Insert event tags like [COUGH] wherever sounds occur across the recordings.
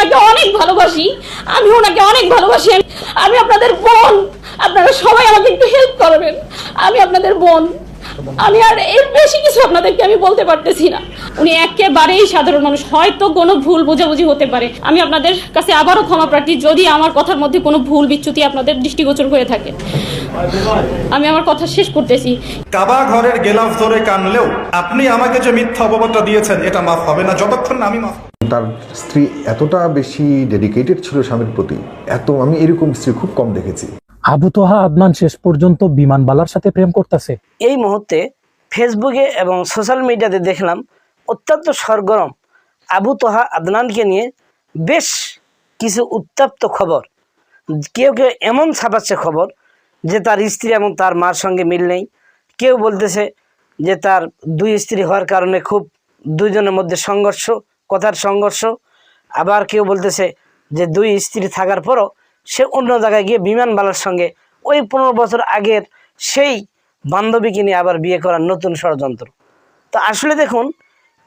ওনাকে অনেক ভালোবাসি। আমি ওনাকে অনেক ভালোবাসি। আমি- আপনাদের বোন। আপনারা সবাই আমাকে একটু হেল্প করবেন। আমি আপনাদের বোন। আমি আর এর বেশি কিছু আপনাদেরকে আমি বলতে পারতেছি না। উনি একেবারেই সাধারণ মানুষ। হয়তো কোনো ভুল বোঝাবুঝি হতে পারে। আমি আপনাদের কাছে আবারও ক্ষমা প্রার্থী। যদি আমার কথার মধ্যে কোনো ভুল বিচ্যুতি আপনাদের দৃষ্টিগোচর হয়ে থাকে। আমি আমার কথা শেষ করতেছি। কাবা ঘরের গেলাফ ধরে কানলেও আপনি আমাকে যে মিথ্যা অপবাদটা দিয়েছেন, এটা মাফ হবে না। যতক্ষণ আমি মাফ তার স্ত্রী এতটা বেশি ডেডিকেটেড ছিল স্বামীর প্রতি এত আমি এরকম স্ত্রী খুব কম দেখেছি। আবু তোহা আদনান শেষ পর্যন্ত বিমানবালার সাথে প্রেম করতেছে। এই মুহূর্তে ফেসবুকে এবং সোশ্যাল মিডিয়াতে দেখলাম অত্যন্ত সরগরম আবু তোহা আদনানকে নিয়ে বেশ কিছু উত্তপ্ত খবর। কেউ কেউ এমন ছাপাচ্ছে খবর যে তার স্ত্রী এবং তার মার সঙ্গে মিল নেই। কেউ বলতেছে যে তার দুই স্ত্রী হওয়ার কারণে খুব দুইজনের মধ্যে সংঘর্ষ। কথার সংঘর্ষ। আবার কেউ বলতেছে যে দুই স্ত্রী থাকার পরও সে অন্য জায়গায় গিয়ে বিমানবালার সঙ্গে ওই পনেরো বছর আগের সেই বান্ধবীকে নিয়ে আবার বিয়ে করার নতুন ষড়যন্ত্র। তো আসলে দেখুন,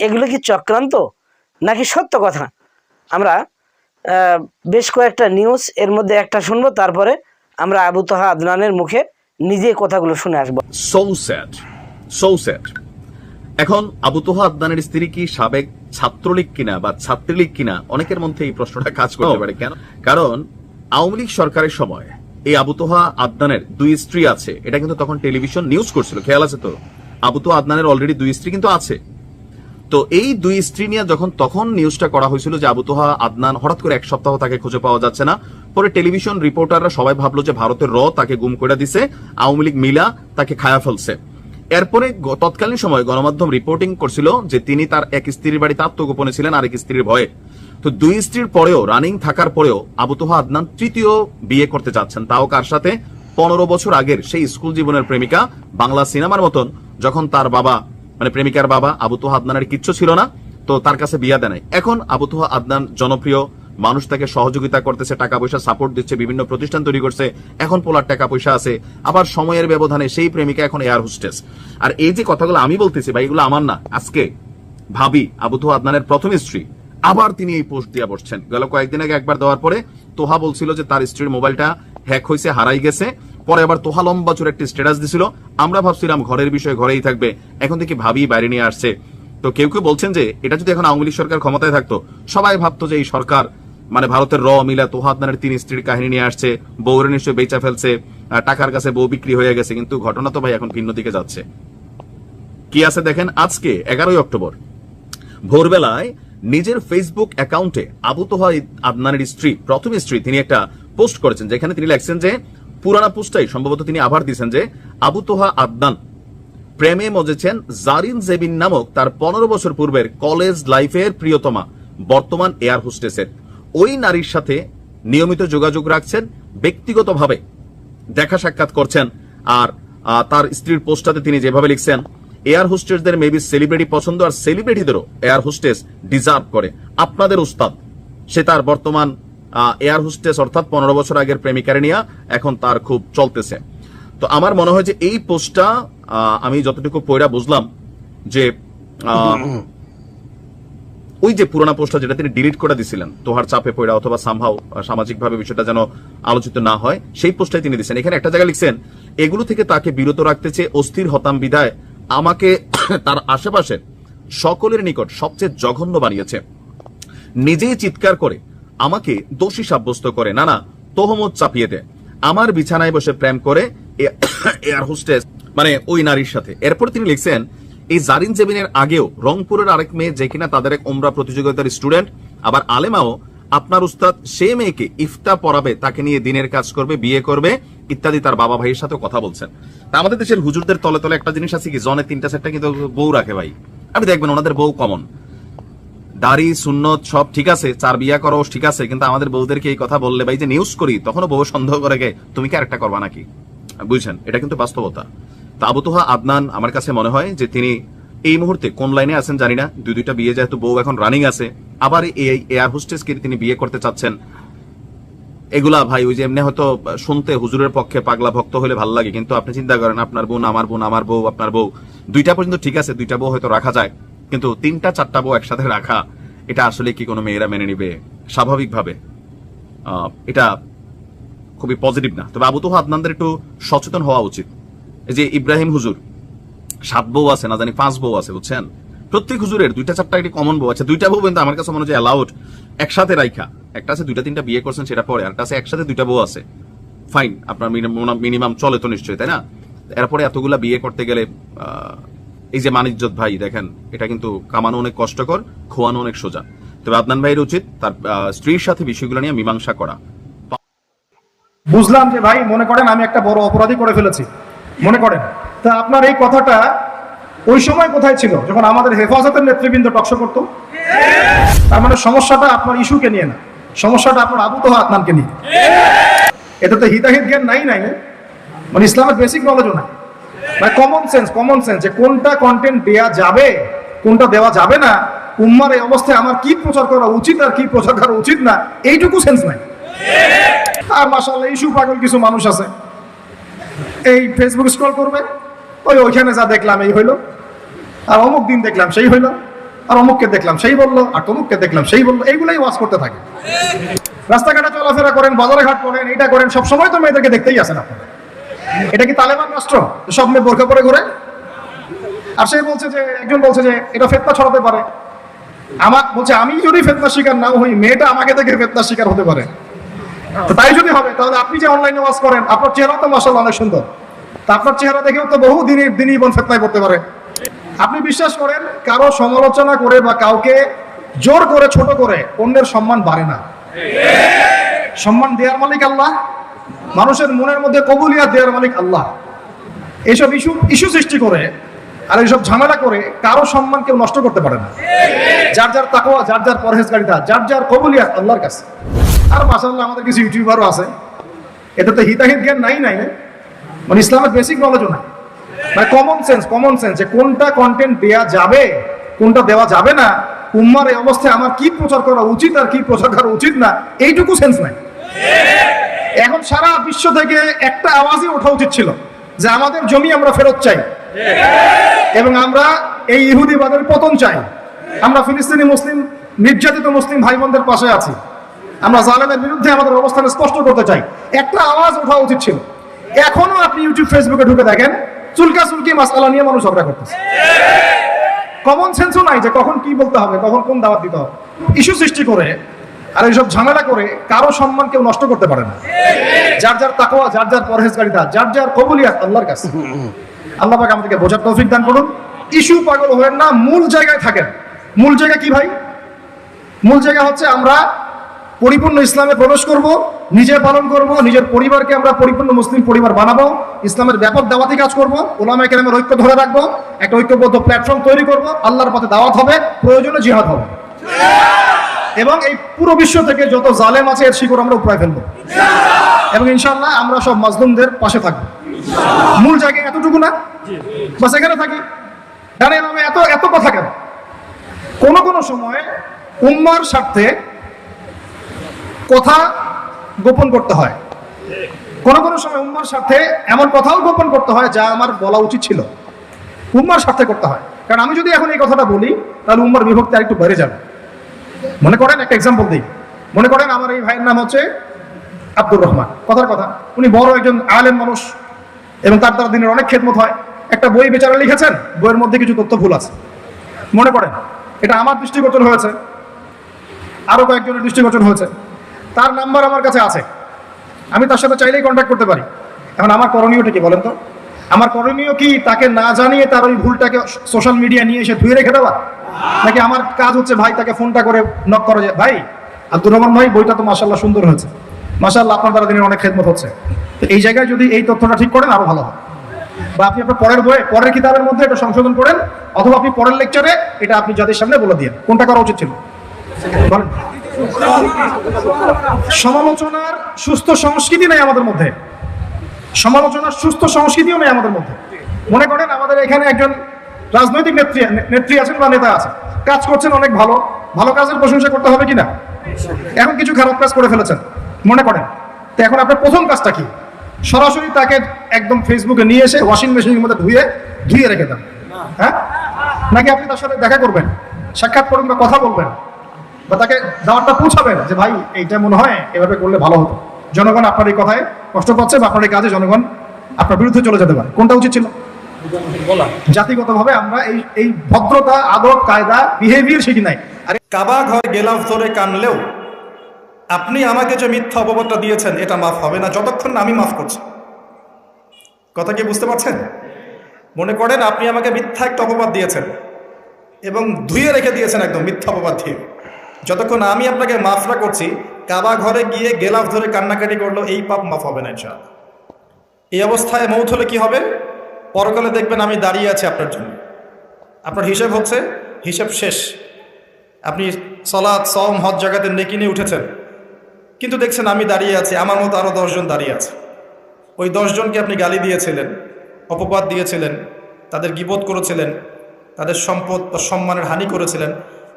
এগুলো কি চক্রান্ত? নাকি সত্য কথা? আমরা বেশ কয়েকটা নিউজ এর মধ্যে একটা শুনব, তারপরে আমরা আবু তোহা আদনানের মুখে নিজে কথাগুলো শুনে আসব। সো স্যাড সো স্যাড এখন আবু তোহা আদনানের স্ত্রী কি সাবেক ছাত্রলীগ কিনা বা ছাত্রলীগ কিনা অনেকের মধ্যে এই প্রশ্নটা কাজ করতে পারে। কেন? কারণ আওয়ামী লীগ সরকারের সময় এই আবু তোহা আদনানের দুই স্ত্রী আছে। এটা কিন্তু তখন টেলিভিশন নিউজ করছিল খেয়াল আছে তো? আবু তোহা আদনানের অলরেডি দুই স্ত্রী কিন্তু আছে। তো এই দুই স্ত্রী নিয়ে যখন তখন নিউজটা করা হয়েছিল যে আবু তোহা আদনান হঠাৎ করে এক সপ্তাহ তাকে খুঁজে পাওয়া যাচ্ছে না। পরে টেলিভিশন রিপোর্টাররা সবাই ভাবলো যে ভারতের র তাকে গুম করে দিছে আওয়ামী লীগ মিলা তাকে খায়া ফেলছে। এরপরে তৎকালীন সময় গণমাধ্যম রিপোর্টিং করছিল যে তিনি তার এক স্ত্রীর বাড়িতে আত্মগোপনে ছিলেন, আরেক স্ত্রীর ভয়ে। তো দুই স্ত্রীর পরেও রানিং থাকার পরেও আবু তোহা আদনান তৃতীয় বিয়ে করতে যাচ্ছেন। তাও কার সাথে? পনেরো বছর আগের সেই স্কুল জীবনের প্রেমিকা বাংলা সিনেমার মতন, যখন তার বাবা মানে প্রেমিকার বাবা আবু তোহা আদনানের কিচ্ছু ছিল না, তো তার কাছে বিয়া দেয়। এখন আবু তোহা আদনান জনপ্রিয় মানুষ তাকে সহযোগিতা করতেছে টাকা পয়সা সাপোর্ট দিচ্ছে, বিভিন্ন প্রতিষ্ঠান তৈরি করছে, এখন পোলার টাকা পয়সা আছে, আবার সময়ের ব্যবধানে সেই প্রেমিকা এখন এয়ার হোস্টেস আর এই যে কথাগুলো আমি বলতেছি ভাই, এগুলো আমার না, আজকে ভাবি, আবু তোহা আদনানের প্রথম স্ত্রী, আবার তিনি এই পোস্ট দিয়ে বসছেন। গেল কয়েকদিন আগে একবার দেওয়ার পরে তোহা বলছিল যে তার স্ত্রীর মোবাইলটা হ্যাক হয়েছে হারাই গেছে। পরে আবার তোহা লম্বা চুর একটি স্ট্যাটাস দিছিল। আমরা ভাবছিলাম ঘরের বিষয়ে ঘরেই থাকবে। এখন থেকে ভাবি বাইরে নিয়ে আসছে। তো কেউ কেউ বলছেন যে, এটা যদি এখন আওয়ামী লীগ সরকার ক্ষমতায় থাকতো, সবাই ভাবতো যে এই সরকার মানে ভারতের র মিলা তোহা আদনানের তিন স্ত্রীর কাহিনী নিয়ে আসছে। বউরে নিশ্চয় বেচা ফেলছে। টাকার কাছে বউ বিক্রি হয়ে গেছে। কিন্তু ঘটনা তো ভাই এখন ভিন্ন দিকে যাচ্ছে। কি আছে দেখেন? আজকে এগারোই অক্টোবর। ভোরবেলায় নিজের ফেসবুক অ্যাকাউন্টে আবু তোহা আদনানের স্ত্রী, প্রথম স্ত্রী, তিনি একটা পোস্ট করেছেন, যেখানে তিনি লেখছেন যে, পুরানা পোস্টটাই সম্ভবত তিনি আভার দিয়েছেন যে, আবু তোহা আদনান প্রেমে মজেছেন জারিন জেবিন নামক তার পনেরো বছর পূর্বের কলেজ লাইফের প্রিয়তমা, বর্তমান এয়ার হোস্টেসের ওই নারীর সাথে নিয়মিত যোগাযোগ রাখছেন, ব্যক্তিগতভাবে দেখা সাক্ষাৎ করছেন, আর তার স্ত্রীর পোস্টটাতে তিনি যেভাবে লিখছেন, এয়ার হোস্টেসদের মেবি সেলিব্রিটি পছন্দ, আর সেলিব্রিটিদেরও এয়ার হোস্টেস ডিজার্ভ করে। আপনাদের উস্তাদ, সে তার বর্তমান এয়ার হোস্টেস অর্থাৎ পনেরো বছর আগের প্রেমিকারে নিয়ে এখন তার খুব চলতেছে। তো আমার মনে হয় যে এই পোস্টটা আমি যতটুকু পয়রা বুঝলাম যে ওই যে পুরোনো পোস্টটা যেটা তিনি ডিলিট করে দিছিলেন, তোহার চাপে পড়া অথবা সামহাও সামাজিক ভাবে বিষয়টা যেন আলোচিত না হয়, সেই পোস্টটাই তিনি দিচ্ছেন এখানে একটা জায়গায় লিখছেন, এগুলো থেকে তাকে বিরত রাখতে চেয়ে অস্থির হতাম বিধায় আমাকে [COUGHS] তার আশেপাশে সকলের নিকট সবচেয়ে জঘন্য বানিয়েছে। নিজেই চিৎকার করে আমাকে দোষী সাব্যস্ত করে। না না তোহমত চাপিয়ে দেয় আমার বিছানায় বসে প্রেম করে [COUGHS] এয়ার হোস্টেস মানে ওই নারীর সাথে। এরপর তিনি লিখছেন এই জারিন জেবিনের আগেও রংপুরের আরেক মেয়ে যে কিনা তাদের এক ওমরা প্রতিযোগিতার স্টুডেন্ট, আবার আলেমাও আপনার উস্তাদ সে মেয়েকে ইফতা পড়াবে তাকে নিয়ে দিনের কাজ করবে, বিয়ে করবে, ইত্যাদি তার বাবা ভাইয়ের সাথে কথা বলছেন। তা আমাদের দেশের হুজুরদের তলে তলে একটা জিনিস আছে কি, জনে তিনটা চারটা কিন্তু বউ রাখে ভাই। আপনি দেখবেন ওনাদের বউ কমন। দাড়ি, সুন্নত সব ঠিক আছে, চার বিয়া করো ঠিক আছে, কিন্তু আমাদের বউদেরকে এই কথা বললে ভাই যে নিউজ করি, তখনও বউ সন্দেহ করে গে, তুমি কি আরেকটা করবা নাকি? বুঝছেন? এটা কিন্তু বাস্তবতা। তা আবু তোহা আদনান আমার কাছে মনে হয় যে তিনি এই মুহূর্তে কোন লাইনে আছেন জানি না। দুই দুইটা বিয়ে যেহেতু বউ এখন রানিং আছে, আবার এই এয়ার হোস্টেসকে তিনি বিয়ে করতে চাচ্ছেন। এগুলা ভাই, ওই যে এমনি হয়তো শুনতে হুজুরের পক্ষে পাগলা ভক্ত হলে ভালো লাগে, কিন্তু আপনি চিন্তা করেন, আপনার বোন, আমার বোন, আমার বউ, আপনার বউ। দুইটা পর্যন্ত ঠিক আছে, দুইটা বউ হয়তো রাখা যায়, কিন্তু তিনটা, চারটা বউ একসাথে রাখা, এটা আসলে কি কোনো মেয়েরা মেনে নিবে? স্বাভাবিকভাবে। এটা খুবই পজিটিভ না। তবে আবু তোহা আদনানদের একটু সচেতন হওয়া উচিত। যে ইব্রাহিম হুজুর, সাত বউ আছে, না জানি পাঁচ বউ আছে, বুঝছেন? প্রত্যেক হুজুরের দুইটা চারটা একটি কমন বউ। আছে দুইটা বউ কিন্তু আমার কাছে মনে হচ্ছে অ্যালাউড একসাথে রাইখা। একটা আছে, দুইটা তিনটা বিয়ে করছেন, সেটা পরে। একটা আছে, একসাথে দুইটা বউ আছে। ফাইন আপনার মিনিমাম চলে তো নিশ্চয়ই, তাই না? এরপরে এতগুলা বিয়ে করতে গেলে এই যে মানিজ্জত ভাই, দেখেন, এটা কিন্তু কামানো অনেক কষ্টকর, খোয়ানো অনেক সোজা। তবে আদনান ভাইয়ের উচিত তার স্ত্রীর সাথে বিষয়গুলো নিয়ে মীমাংসা করা। বুঝলাম যে ভাই, মনে করেন আমি একটা বড় অপরাধী করে ফেলেছি। মনে করেন। তা আপনার এই কথাটা ওই সময় কোথায় ছিল? যখন আমাদের হেফাজতের নেতৃবৃন্দ টকশো করতো? তার মানে সমস্যাটা আপনার ইস্যুকে নিয়ে না। সমস্যাটা আপনার আবু তোহা আদনানকে নিয়ে। এটা তো হিতাহিত জ্ঞান নাই নাই। মানে ইসলামের বেসিক নলেজও নাই। মানে কমন সেন্স কমন সেন্স যে কোনটা কন্টেন্ট দেয়া যাবে, কোনটা দেওয়া যাবে না, উম্মার এই অবস্থায় আমার কি প্রচার করা উচিত আর কি প্রচার করা উচিত না, এইটুকু সেন্স নাই। আর মাসাল্লাহ ইস্যু পাগল কিছু মানুষ আছে। এই ফেসবুক স্ক্রল করবে। ওই ওইখানে যা দেখলাম, এই হইল। আর অমুক দিন দেখলাম, সেই হইল। আর অমুককে দেখলাম, সেই বলল। আর তমুককে দেখলাম, সেই বলল। এইগুলাই ওয়াজ করতে থাকে। রাস্তাঘাটে চলাফেরা করেন, বাজারে ঘাট করেন, এইটা করেন, সব সময় তো মেয়েদেরকে দেখতেই আসেন আপনারা। এটা কি তালেবান রাষ্ট্র? সব মেয়ে বোরখা পরে ঘুরে। আর সে বলছে যে, একজন বলছে যে, এটা ফেতনা ছড়াতে পারে। আমার, বলছে, আমি যদি ফেতনা শিকার না হই, মেয়েটা আমাকে দেখে ফেতনা শিকার হতে পারে। তো তাই যদি হবে, তাহলে আপনি যে অনলাইনে ওয়াজ করেন আপনার চেহারা তো মাসাল অনেক সুন্দর। তা আপনার চেহারা দেখেও তো বহু দিনই দিনই বোন ফেতনায় পড়তে পারে। আপনি বিশ্বাস করেন, কারও সমালোচনা করে বা কাউকে জোর করে, ছোট করে অন্যের সম্মান বাড়ে না। সম্মান দেওয়ার মালিক আল্লাহ, মানুষের মনের মধ্যে কবুলিয়া দেওয়ার মালিক আল্লাহ। এইসব ইস্যু ইস্যু সৃষ্টি করে আর এইসব ঝামেলা করে কারও সম্মান কেউ নষ্ট করতে পারে না। যার যার তাকওয়া, যার যার পরহেজগারিতা, যার যার কবুলিয়াত আল্লাহর কাছে। আর মাসাল্লাহ আমাদের কিছু ইউটিউবারও আছে। এটা তো হিতাহিত জ্ঞান নাই নাই মানে ইসলামের বেসিক নলেজও নাই। মানে কমন সেন্স কমন সেন্স যে কোনটা কন্টেন্ট দেয়া যাবে, কোনটা দেওয়া যাবে না, উম্মার এই অবস্থায় আমার কি প্রচার করা উচিত আর কি প্রচার করা উচিত না, এইটুকু সেন্স নাই। এখন সারা বিশ্ব থেকে একটা আওয়াজই ওঠা উচিত ছিল যে আমাদের জমি আমরা ফেরত চাই। এবং আমরা এই ইহুদিবাদের পতন চাই। আমরা ফিলিস্তিনি মুসলিম, নির্যাতিত মুসলিম ভাই বোনদের পাশে আছি। আমরা জালেমের বিরুদ্ধে আমাদের অবস্থান স্পষ্ট করতে চাই। একটা আওয়াজ ওঠা উচিত ছিল। এখনও আপনি ইউটিউব ফেসবুকে ঢুকে দেখেন, চুলকা চুলকি মাসালা নিয়ে মানুষ ঝগড়া করতেছে। কমন সেন্সও নাই যে কখন কি বলতে হবে, কখন কোন দাওয়াত দিতে হবে। ইস্যু সৃষ্টি করে আর এইসব ঝামেলা করে কারও সম্মান কেউ নষ্ট করতে পারে না। যার যার তাকওয়া, যার যার পরহেজগারিতা, যার যার কবুলিয়াত আল্লাহর কাছে। আল্লাহ পাক আমাদেরকে বোঝার তৌফিক দান করুন। ইস্যু পাগল হবেন না, মূল জায়গায় থাকেন। মূল জায়গা কি ভাই? মূল জায়গা হচ্ছে আমরা পরিপূর্ণ ইসলামে প্রবেশ করব, নিজে পালন করব, নিজের পরিবারকে আমরা পরিপূর্ণ মুসলিম পরিবার বানাবো, ইসলামের ব্যাপক দাওয়াতি কাজ করব ওলামা কেরামের ঐক্য ধরে রাখব, একটা ঐক্যবদ্ধ প্ল্যাটফর্ম তৈরি করব, আল্লাহর পথে দাওয়াত হবে, প্রয়োজনে জিহাদ হবে। এবং এই পুরো বিশ্ব থেকে যত জালেম আছে, এর শিকড় আমরা উপড়ায় ফেলব। এবং ইনশাল্লাহ আমরা সব মাজলুমদের পাশে থাকব। মূল জায়গায় এতটুকু না? বাস এখানে থাকি। এত এত কথা কেন? কোন কোন সময় উম্মার স্বার্থে কথা গোপন করতে হয়। কোন কোন সময় উম্মার স্বার্থে এমন কথাও গোপন করতে হয় যা আমার বলা উচিত ছিল। উম্মার স্বার্থে করতে হয়। কারণ আমি যদি এখন এই কথাটা বলি, তাহলে উম্মার বিভক্তি আরেকটু বেড়ে যাবে। মনে করেন একটা এক্সাম্পল দিই। মনে করেন আমার এই ভাইয়ের নাম হচ্ছে আব্দুর রহমান। কথার কথা, উনি বড় একজন আলেম মানুষ এবং তার দ্বারা দিনের অনেক খেদমত হয়। একটা বই বেচারা লিখেছেন, বইয়ের মধ্যে কিছু তথ্য ভুল আছে। মনে করেন, এটা আমার দৃষ্টিগোচর হয়েছে। আরও কয়েকজনের দৃষ্টিগোচর হয়েছে। তার নাম্বার আমার কাছে আছে। আমি তার সাথে চাইলেই কন্ট্যাক্ট করতে পারি। এখন আমার করণীয়টা কি বলেন তো? আমার করণীয় কি? তাকে না জানিয়ে তার ওই ভুলটাকে সোশ্যাল মিডিয়া নিয়ে এসে ধুয়ে রেখে দেওয়া? নাকি আমার কাজ হচ্ছে ভাই তাকে ফোনটা করে নক করা যায়? ভাই, আব্দুর রহমান ভাই, বইটা তো মাসাল্লাহ সুন্দর হয়েছে। মাসাল্লাহ আপনার দ্বারা দিনের অনেক খেদমত হচ্ছে। তো এই জায়গায় যদি এই তথ্যটা ঠিক করেন, আরও ভালো হয় বা আপনি আপনার পরের বইয়ে, পরের কিতাবের মধ্যে এটা সংশোধন করেন, অথবা আপনি পরের লেকচারে এটা আপনি যাদের সামনে বলে দিয়ে কোনটা করা উচিত ছিল? বলেন। সমালোচনার সুস্থ সংস্কৃতি নেই আমাদের মধ্যে। সমালোচনার সুস্থ সংস্কৃতিও নেই আমাদের মধ্যে। মনে করেন আমাদের এখানে একজন রাজনৈতিক নেত্রী নেত্রী আছেন বা নেতা আছে কাজ করছেন অনেক ভালো। ভালো কাজের প্রশংসা করতে হবে কিনা? এখন কিছু খারাপ কাজ করে ফেলেছেন, মনে করেন। তো এখন আপনার প্রথম কাজটা কি? সরাসরি তাকে একদম ফেসবুকে নিয়ে এসে ওয়াশিং মেশিনের মধ্যে ধুয়ে ধুয়ে রেখে দেন। হ্যাঁ? নাকি আপনি তার সাথে দেখা করবেন? সাক্ষাৎ করবেন বা কথা বলবেন? বা তাকে দাওয়াতটা পৌঁছাবেন যে ভাই, এইটা মনে হয় এভাবে করলে ভালো হতো। জনগণ আপনার এই কথায় কষ্ট পাচ্ছে বা আপনার এই কাজে জনগণ আপনার বিরুদ্ধে চলে যেতে পারে। কোনটা উচিত ছিল? জাতিগতভাবে আমরা এই এই ভদ্রতা, আদব, কায়দা বিহেভিয়ার শিখি নাই। আর কাবা ঘর গেলাফ ধরে কানলেও, আপনি আমাকে যে মিথ্যা অপবাদটা দিয়েছেন, এটা মাফ হবে না। যতক্ষণ না আমি মাফ করছি। কথা কি বুঝতে পারছেন? মনে করেন আপনি আমাকে মিথ্যা একটা অপবাদ দিয়েছেন এবং ধুয়ে রেখে দিয়েছেন একদম মিথ্যা অপবাদ দিয়ে। যতক্ষণ আমি আপনাকে মাফ না করছি, কাবা ঘরে গিয়ে গেলাফ ধরে কান্নাকাটি করল, এই পাপ মাফ হবে না ইনশাআল্লাহ। এই অবস্থায় মৌত হলে কি হবে? পরকালে দেখবেন আমি দাঁড়িয়ে আছি আপনার জন্য। আপনার হিসেব হচ্ছে, হিসেব শেষ। আপনি সলাৎ সম হজ জায়গাতে নেকি নিয়ে উঠেছেন। কিন্তু দেখছেন আমি দাঁড়িয়ে আছি, আমার মতো আরও দশজন দাঁড়িয়ে আছে। ওই দশজনকে আপনি গালি দিয়েছিলেন, অপবাদ দিয়েছিলেন, তাদের গিবোধ করেছিলেন, তাদের সম্পদ বা সম্মানের হানি করেছিলেন।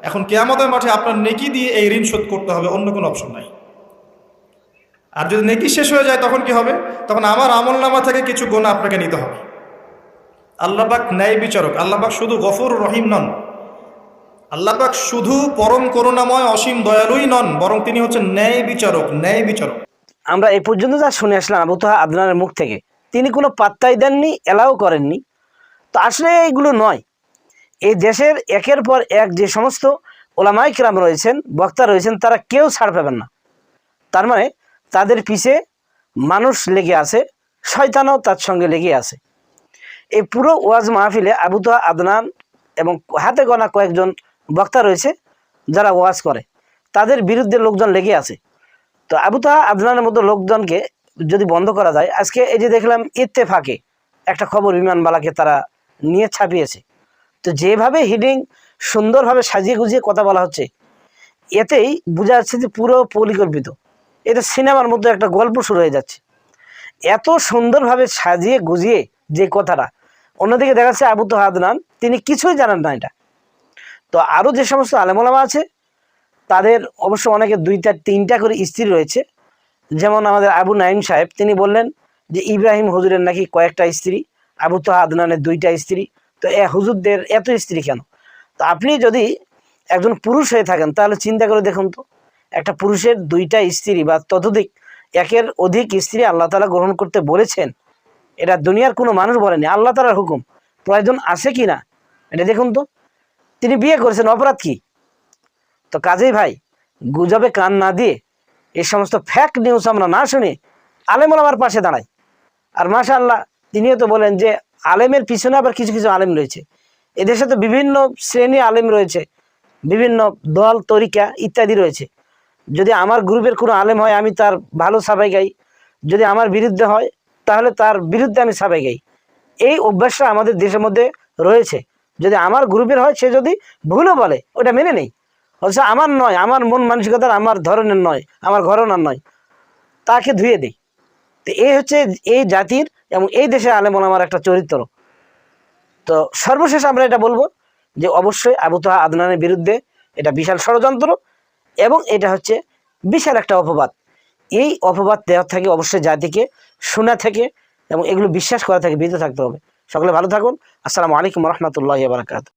এখন কেয়ামতের মাঠে আপনার নেকি দিয়ে এই ঋণ শোধ করতে হবে, অন্য কোনো অপশন নাই। আর যদি নেকি শেষ হয়ে যায়, তখন কি হবে? তখন আমার আমল নামা থেকে কিছু গোনা আপনাকে নিতে হবে। আল্লাহবাক ন্যায় বিচারক আল্লাহবাক শুধু গফুর রহিম নন। আল্লাহবাক শুধু পরম করুণাময়, অসীম দয়ালুই নন, বরং তিনি হচ্ছেন ন্যায় বিচারক ন্যায় বিচারক। আমরা এই পর্যন্ত যা শুনে আসলাম, আবু আদনানের মুখ থেকে, তিনি কোনো পাত্তাই দেননি, এলাও করেননি। তো আসলে এইগুলো নয়। এই দেশের একের পর এক যে সমস্ত ওলামাই কিরাম রয়েছেন, বক্তা রয়েছেন, তারা কেউ ছাড় পাবেন না। তার মানে তাদের পিছে মানুষ লেগে আছে, শয়তানও তার সঙ্গে লেগে আছে। এই পুরো ওয়াজ মাহফিলে আবু আদনান এবং হাতে গোনা কয়েকজন বক্তা রয়েছে, যারা ওয়াজ করে। তাদের বিরুদ্ধে লোকজন লেগে আছে। তো আবু তাহা, আদনানের মতো লোকজনকে যদি বন্ধ করা যায়, আজকে এই যে দেখলাম ইত্তেফাকে একটা খবর বিমানবালাকে তারা নিয়ে ছাপিয়েছে। তো যেভাবে হিডিং সুন্দরভাবে সাজিয়ে গুজিয়ে কথা বলা হচ্ছে, এতেই বোঝা যাচ্ছে যে পুরো পরিকল্পিত। এটা সিনেমার মধ্যে একটা গল্প শুরু হয়ে যাচ্ছে। এত সুন্দরভাবে সাজিয়ে গুজিয়ে যে কথাটা, অন্যদিকে দেখা যাচ্ছে আবু তো আদনান, তিনি কিছুই জানেন না এটা। তো আরও যে সমস্ত আলেমোলামা আছে, তাদের অবশ্য অনেকে দুইটা, তিনটা করে স্ত্রী রয়েছে। যেমন আমাদের আবু নাইম সাহেব, তিনি বললেন যে ইব্রাহিম হুজুরের নাকি কয়েকটা স্ত্রী, আবু তো আদনানের দুইটা স্ত্রী তো এ হুজুরদের এত স্ত্রী কেন? তো আপনি যদি একজন পুরুষ হয়ে থাকেন, তাহলে চিন্তা করে দেখুন তো, একটা পুরুষের দুইটা স্ত্রী বা ততোধিক একের অধিক স্ত্রী আল্লাহ তালা গ্রহণ করতে বলেছেন, এটা দুনিয়ার কোনো মানুষ বলেনি, আল্লাহ তালার হুকুম। প্রয়োজন আছে কি না? এটা দেখুন তো, তিনি বিয়ে করেছেন, অপরাধ কি? তো কাজেই ভাই, গুজবে কান না দিয়ে এই সমস্ত ফ্যাক নিউজ আমরা না শুনে আলেমুল আমার পাশে দাঁড়াই। আর মাশা আল্লাহ তিনিও তো বলেন যে আলেমের পিছনে আবার কিছু কিছু আলেম রয়েছে। এদেশে তো বিভিন্ন শ্রেণি আলেম রয়েছে, বিভিন্ন দল, তরিকা ইত্যাদি রয়েছে। যদি আমার গ্রুপের কোনো আলেম হয়, আমি তার ভালো সাবাই গাই যদি আমার বিরুদ্ধে হয়, তাহলে তার বিরুদ্ধে আমি সাবাই গাই এই অভ্যাসটা আমাদের দেশের মধ্যে রয়েছে। যদি আমার গ্রুপের হয়, সে যদি ভুলও বলে, ওটা মেনে নেই। অথচ আমার নয়, আমার মন মানসিকতার, আমার ধরনের নয়, আমার ঘরনার নয়। তাকে ধুয়ে দিই। তো এই হচ্ছে এই জাতির এবং এই দেশে আলেম আমার একটা চরিত্র। তো সর্বশেষ আমরা এটা বলব যে অবশ্যই আবু তোহা আদনানের বিরুদ্ধে এটা বিশাল ষড়যন্ত্র এবং এটা হচ্ছে বিশাল একটা অপবাদ। এই অপবাদ দেওয়ার থেকে অবশ্যই জাতিকে, শোনা থেকে এবং এগুলো বিশ্বাস করা থেকে বিরত থাকতে হবে। সকলে ভালো থাকুন। আসসালামু আলাইকুম রহমতুল্লাহ বারাকাত